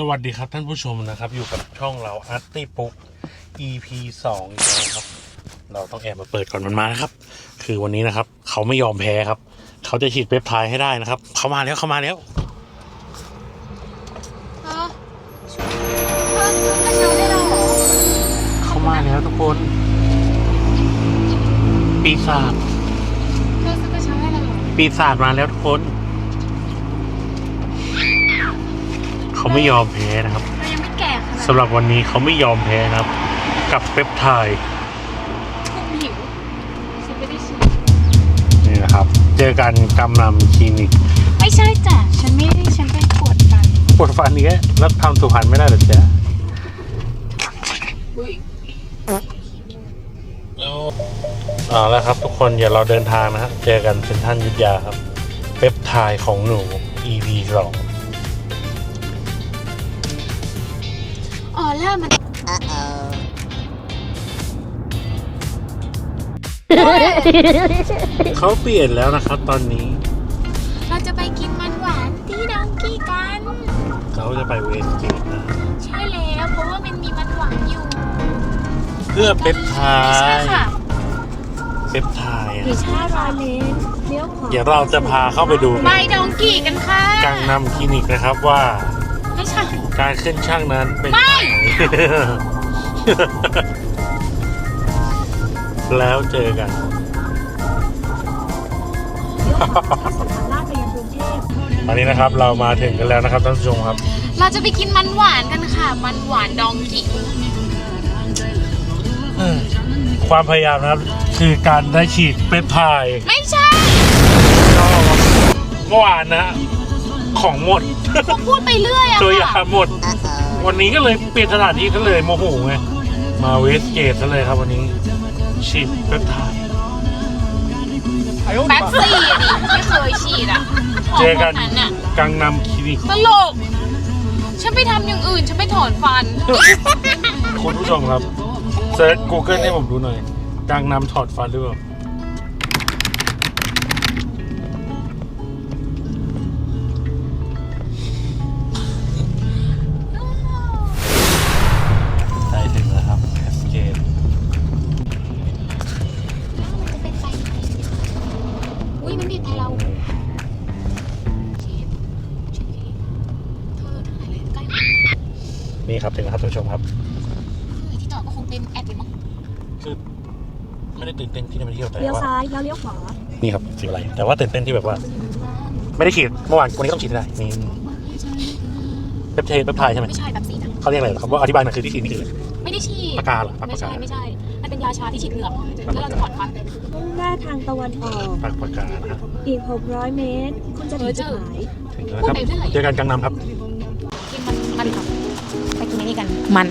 สวัสดีครับท่านผู้ชมนะครับอยู่กับช่องเราอาร์ตี้ปุ๊ก EP สองอีกแล้วครับ เราต้องแอบมาเปิดก่อนมันมานะครับ คือวันนี้นะครับ เขาไม่ยอมแพ้ครับ เขาจะฉีดเปปไทด์ให้ได้นะครับ เขามาแล้วเขามาแล้วเออเออกระเช้าได้เราเหรอเขามาแล้วทุกคน ปีศาจเธอซื้อกระเช้าให้เราเหรอปีศาจมาแล้วทุกคน เขาไม่ยอมแพ้นะครับเรายังไม่แก่ขนาดสำหรับวันนี้เขาไม่ยอมแพ้นะครับ กับเปปไทด์คุมหิวฉันไม่ได้ชิมนี่นะครับ เจอกันกำนำคลินิกไม่ใช่จ้ะฉันไม่ได้ฉันเป็นปวดฟันปวดฟันนี้แล้วทำสุพรรณไม่ได้เหรอจ๊ะเอาแล้วครับทุกคนเดี๋ยวเราเดินทางนะฮะเจอกันเซ็นทรัลยุทธยาครับเปปไทด์ของหนู EP สอง อ๋อล่ามันเขาเปลี่ยนแล้วนะครับตอนนี้ เราจะไปกินมันหวานที่ดองกี้กัน เขาจะไปเวสเกตนะ ใช่แล้วเพราะว่ามันมีมันหวานอยู่ เพื่อเปปไทไม่ใช่ด์ค่ะเปปไทด์อะไม่ใช่ร้อยเลนเลี้ยวขวาเดี๋ยวเราจะพาเข้าไปดูไปดองกี้กันค่ะกังนำคลินิกนะครับว่า ไม่ใช่การขึ้นช่างนั้นเป็นไม่ ยังไง แล้วเจอกันตอนนี้นะครับเรามาถึงกันแล้วนะครับท่านผู้ชมครับ เราจะไปกินมันหวานกันค่ะ มันหวานดองกี้ความพยายามนะครับ คือการได้ฉีดเปปไทด์ไม่ใช่เมื่อวานนะ ของหมด เขาพูดไปเรื่อยอะตัวยาค่ะหมด วันนี้ก็เลยเปลี่ยนสถานที่ก็เลยโมโหไง มาเวสเกตซะเลยครับวันนี้ ฉีดเปปไทด์ แป๊บซี่อะดิไม่เคยฉีดอะเจอกันฮร์โมนั้นอะกังนำคลินิก ตลก ฉันไปทำอย่างอื่น ฉันไปถอนฟัน คุณผู้ชมครับเซิร์ช Google ให้ผมดูหน่อยกังนำถอดฟันหรือเปล่า นี่ครับถึงแล้วครับท่านผู้ชมครับ คือที่จอดก็คงเป็นแอดเลยมั้งคือไม่ได้ตื่นเต้นที่ได้มาเที่ยวแต่เลี้ยวว่าซ้ายแล้วเลี้ยวขวานี่ครับสีอะไรแต่ว่าตื่นเต้นที่แบบว่า ไม่ได้ฉีดเมื่อวานวันนี้ก็ต้องฉีดให้ได้นี่เปปเทดเปปไทด์ใช่ไหมไม่ใช่แบบสีนะเขาเรียกอะไรเหรอครับว่าอธิบายหน่อยคือที่ฉีดนี่คืออะไรไม่ได้ฉีดปากกาเหรอปากไม่ปากใช่กาไม่ใช่มันเป็นยาชาที่ฉีดเหงือกแล้วเราจะถอนฟัน มุ่งหน้าทางตะวันออก ปากปากกานะฮะอีก 600 เมตร คุณจะถึงจุดหมาย ถึงแล้วนะครับ เจอกันกลางนำครับ กินมันมันค่ะไปกิ นอันนี้กันมัน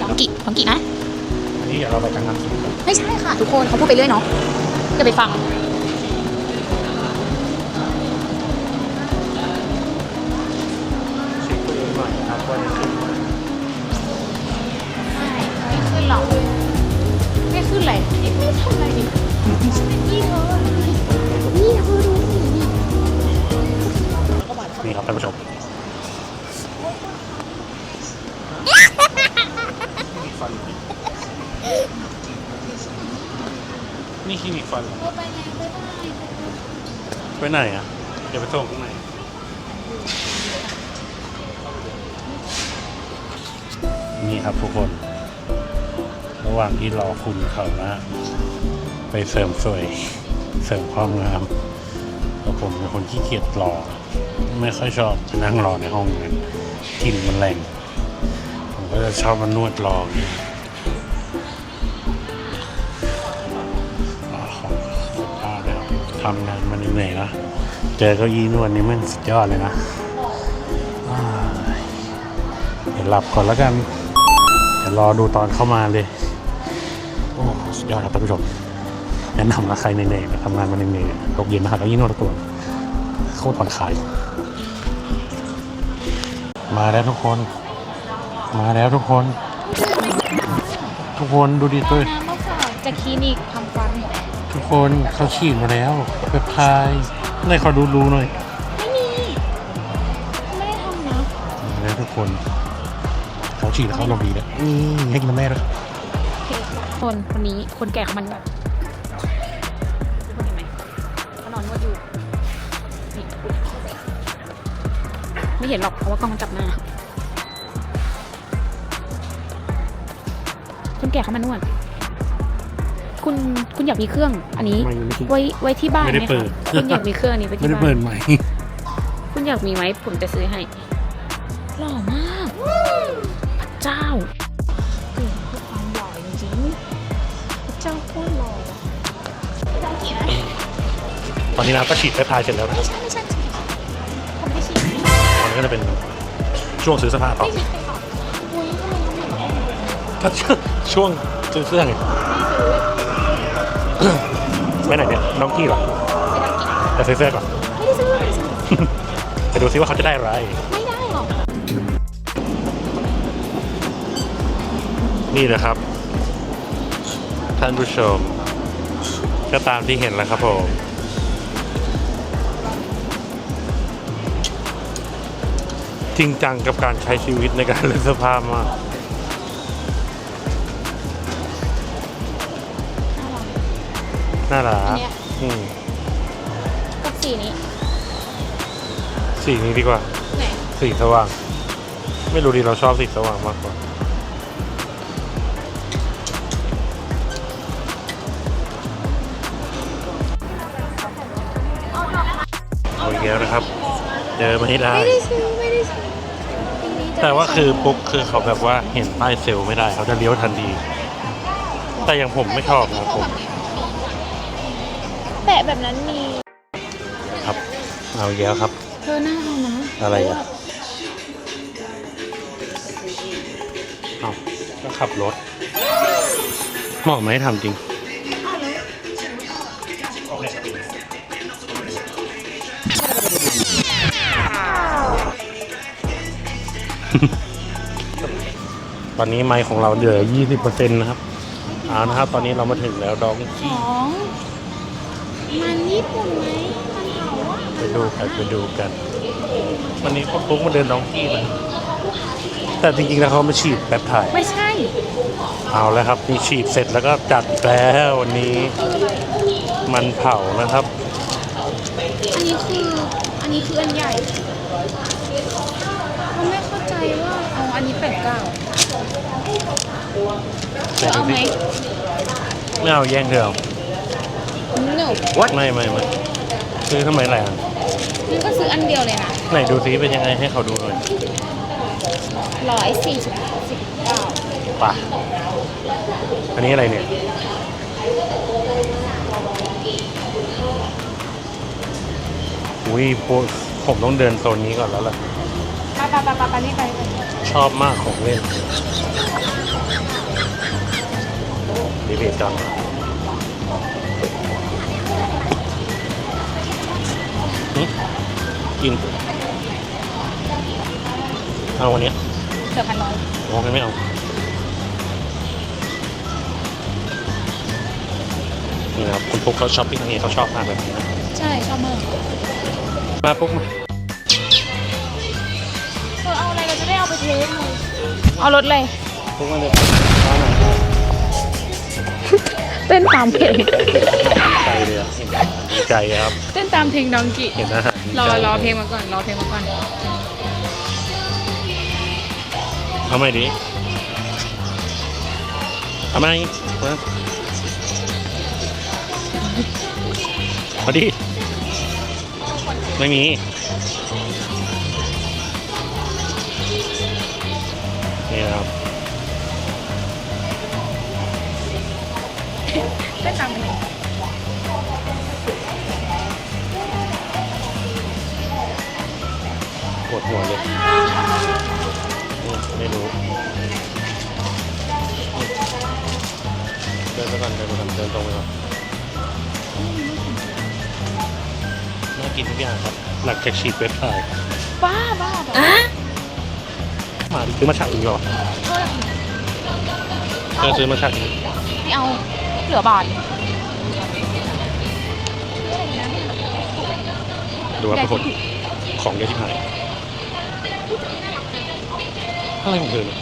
ดองกิดองกินะอันนี้เดี๋ยวเราไปกลางนำกันไม่ใช่ค่ะ ทุกคนเขาพูดไปเรื่อยเนาะจะไปฟังเช็คตัวเองหน่อยนะครับว่าจะขึ้นไหมไม่ขึ้นหรอกไม่ขึ้นเลยไม่ทำอะไรดิฉันเป็นพี่เธอนี่เธอดูสินี่ครับท่านผู้ชม นี่คลินิกฟันเธอไปไหนไปได้ไปไหนอะ เดี๋ยวไปส่งข้างในนี่ครับทุกคน ระหว่างที่รอคุณเขานะ ไปเสริมสวย เสริมความงามเพราะผมเป็นคนขี้เกียจรอ ไม่ค่อยชอบไปนั่งรอในห้องนั้นกลิ่นมันแรงผม ก็จะชอบมานวดรออย่างนี้อ่าของสุดยอดเลยครับทำงานมาเหนื่อยนะเจอเก้าอี้นวดนี่มันสุดยอดเลยนะเดี๋ยวหลับก่อนแล้วกัน เดี๋ยวรอดูตอนเข้ามาเลย โอ้สุดยอดครับท่านผู้ชมแนะนำนะใครเหนื่อยๆนะทำงานมาเหนื่อยๆตกเย็นมาหาเก้าอี้นวดตัวโคตรผ่อนคลายมาแล้วทุกคน มาแล้วทุกคน ทุกคนดูดิตัวน้ำมาฝากจากคลินิกทำฟัน ทุกคนเขาฉีดมาแล้วเปปไทด์ไหนขอดูรูหน่อยไม่มี ไม่ได้ทำนะมาแล้วทุกคนเขาฉีดแล้วเขาลงดีแล้วนี่ให้กินน้ำแม่ด้วยคนคนนี้คนแก่เขามันแบบคนเห็นไหมเขานอนนวดอยู่นี่ไม่เห็นหรอกเพราะว่ากล้องมันจับหน้า แก่เขามานวดคุณคุณอยากมีเครื่องอันนี้ ไม่ไม่คิดไว้ไว้ที่บ้านไม่ได้หเปิดคะคุณอยากมีเครื่องอันนี้ไว้ไม่ที่ได้บ้าเปินดใหม่ คุณอยากมีไหมผมจะซื้อให้หล่อมากพระเจ้าเปลี่ยนเพื่อความหล่อจริงๆพระเจ้าโคตรหล่อไม่ต้องกี่นะตอนนี้เราก็ฉีดไปพายเสร็จแล้วนะไม่ใช่ไม่ใช่ผมไม่ฉีดตอนนี้ก็จะเป็นช่วงซื้อเสื้อผ้าต่อไม่ฉีดไป ก็ช่วงซื้อเสื้อไงไปไหนเนี่ยน้องกี้เหรอไม่ต้องกี่จะซื้อเสื้อก่อนไม่ได้ซื้อไม่ได้ซื้อไปดูซิว่าเขาจะได้อะไร ไม่ได้หรอกนี่นะครับ ท่านผู้ชม ก็ตามที่เห็นแล้วครับผมจริงจังกับการใช้ชีวิตในการเลือกเสื้อผ้ามาก น่ารักอันเนี้ยอืมกับสีนี้สีนี้ดีกว่า ไหนสีสว่าง ไม่รู้ดิเราชอบสีสว่างมากกว่า เอาอีกแล้วนะครับ เจอมาให้ได้ไม่ได้ซื้อไม่ได้ซื้อปีนี้จะแต่ว่าคือปุ๊กคือเขาแบบว่าเห็นป้ายเซลล์ไม่ได้ เขาจะเลี้ยวทันทีแต่อย่างผมไม่ชอบนะผมแปะแบบ นั้นมีครับ เอาอีกแล้วครับ เธอหน้าเอานะอะไรอะเอาก็ขับรถเหมาะไหมทำจริง ตอนนี้ไมค์ของเราเหลือ 20%นะครับเอานะครับ ตอนนี้เรามาถึงแล้วดองของมัน ญี่ปุ่นไหมมันเผาอะไปดูกันไปดูกัน วันนี้พ่อปุ๊กมาเดินดองกี้นะแต่จริงๆแล้วเขามาฉีดแป๊บถ่ายไม่ใช่เอาแล้วครับมีฉีดเสร็จแล้วก็จัดแล้ววันนี้ มันเผานะครับ อันนี้คืออันนี้คืออันใหญ่เขาไม่เข้าใจว่าเอาอันนี้แปดเก้าเธอเอาไหมไม่เอาแย่งเธอเอา หนูไม่ไม่ไม่ซื้อทำไมหลายอันนี่ก็ซื้ออันเดียวเลยนะไหนดูซิเป็นยังไงให้เขาดูหน่อยร้อยสี่สิบสิบเก้าป่ะ อันนี้อะไรเนี่ย อุ้ยโพผมต้องเดินโซนนี้ก่อนแล้วล่ะไปไปไปไปไปนี่ไปไปชอบมากของเล่นดีเบตจัง กินเอาวันเนี้ยเกือบพันน้อยมองกันไม่เอานี่นะครับคุณปุ๊กเขาช้อปปิ้งทางนี้เขาชอบมากแบบนี้นะใช่ชอบมากมาปุ๊กมาเธอเอาอะไรเราจะได้เอาไปเทสเลยเอารถเลยปุ๊กมาเลยมาหน่อย เต้นตามเพลง ใจเลยอะดีใจครับ เต้นตามเพลงดองกิ เห็นอาหารดีรอใจรอเพลงมาก่อน รอเพลงมาก่อนเอาใหม่ดิเอาใหม่มาเอาดิไม่มี นี่นะครับ ต้นตามเพลงปวดหัวเลยอืมไม่รู้เดินไปก่อนเดินไปก่อนเดินตรงไปก่อนน่ากินทุกอย่างครับ หลังจากฉีดเว็บไซต์บ้าบ้าบ้ามาดิซื้อมาฉากอีกเหรอเออซื้อมาฉากอีกไม่เอา เหลือบาทดูครับทุกคนของเยอะที่หายอะไรของเธอเนี่ย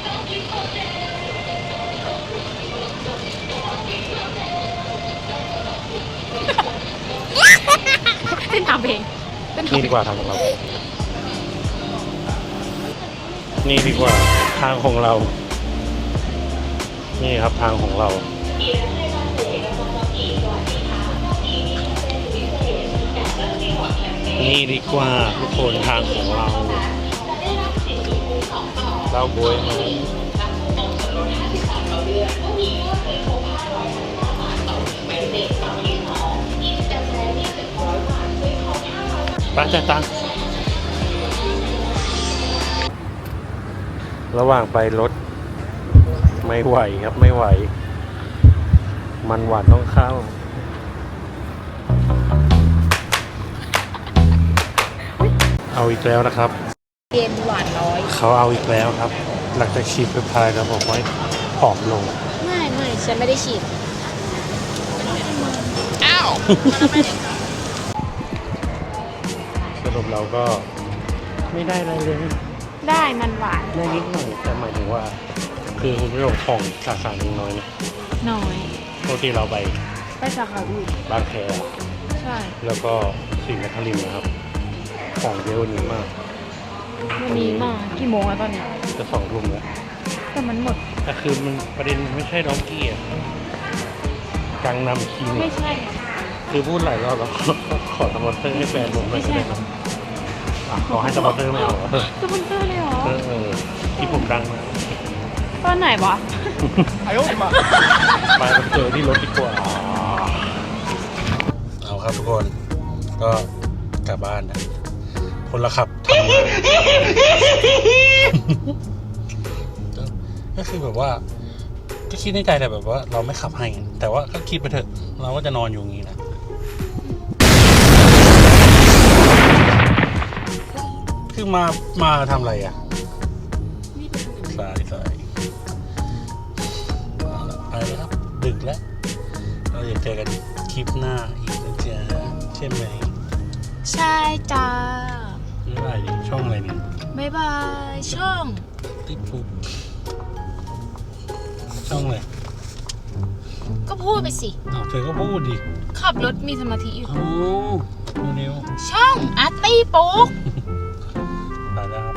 เต้นตามเพลงเต้นตามนี่ดีกว่าทางของเรา นี่ดีกว่าทางของเรา นี่ครับทางของเรา นี่ดีกว่าทุกคนทางของเรา เราบวยมาปจ่ายตังค์ระหว่างไปรถ ไม่ไหวครับไม่ไหว มันหวานต้องเข้า เอาอีกแล้วนะครับเย็นหวานน้อยเขาเอาอีกแล้วครับ หลังจากฉีดเพปไทด์แล้วบอกว่าผอมลงไม่ไม่ฉันไม่ได้ฉีดอ้าวสรุปเราก็ไม่ได้อะไรเลยได้มันหวานได้นิดหน่อยแต่หมายถึงว่า คือคุณผู้ชมของสาขานี้น้อยนะน้อยปกติเราไปไปสาขาอื่นบางแคใช่แล้วก็สีนครินทร์นะครับ ของเยอะกวันนี้มากวันนี้มากี่โมงแล้วตอนนี้ จะสองทุ่มแล้ว แต่มันหมด แต่คือมันประเด็นมันไม่ใช่ดองกี้อะกังนำคีนไม่ใช่ คือพูดหลายรอบแล้วขอสปอนเซอร์ให้แฟนผมหน่อยก็ได้นะอะขอให้สปอนเซอร์ไม่เอาเหรอสปอนเซอร์เลยเหรอ เออเออที่ผมดังนะตอนไหนวะไปมันเจอที่รถดีกว่า เอาครับทุกคน ก็กลับบ้านนะ คนละขับทำงานก็ก็คือแบบว่า ก็คิดในใจแต่แบบว่า เราไม่ขับให้ แต่ว่าก็คิดไปเถอะ เราก็จะนอนอยู่อย่างนี้นะคือมามาทำอะไรอะสายสายเอาละไปแล้วครับดึกแล้วเราจะเจอกันคลิปหน้าอีกนะจ๊ะใช่ไหม ใช่จ้า ไม่ได้ดิช่องอะไรเนี่ยบ๊ายบายช่องติ๊กฟุกช่องอะไรก็พูดไปสิ อ้าวเธอก็พูดดิขับรถมีสมาธิอยู่โอ้เร็วช่องอาร์ตี้ปุ๊กๆไปแล้วครับ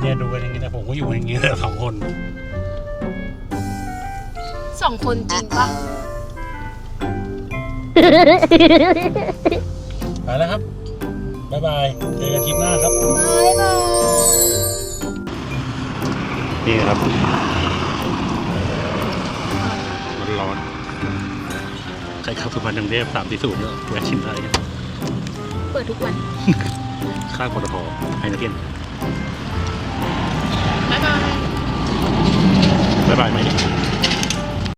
เนี่ยดูกันอย่างนี้นะผมก็อยู่อย่างนี้แหละสองคนสองคนจริงปะไปแล้วครับ บ๊ายบายเจอกันคลิปหน้าครับบายบายนี่ครับมันร้อนใครขับสุพรรณกรุงเทพสามสี่ศูนย์ก็แวะชิมได้ครับเปิดทุกวัน ข้างปตทไฮนาเทียนบ๊ายบายบ๊ายบายไหม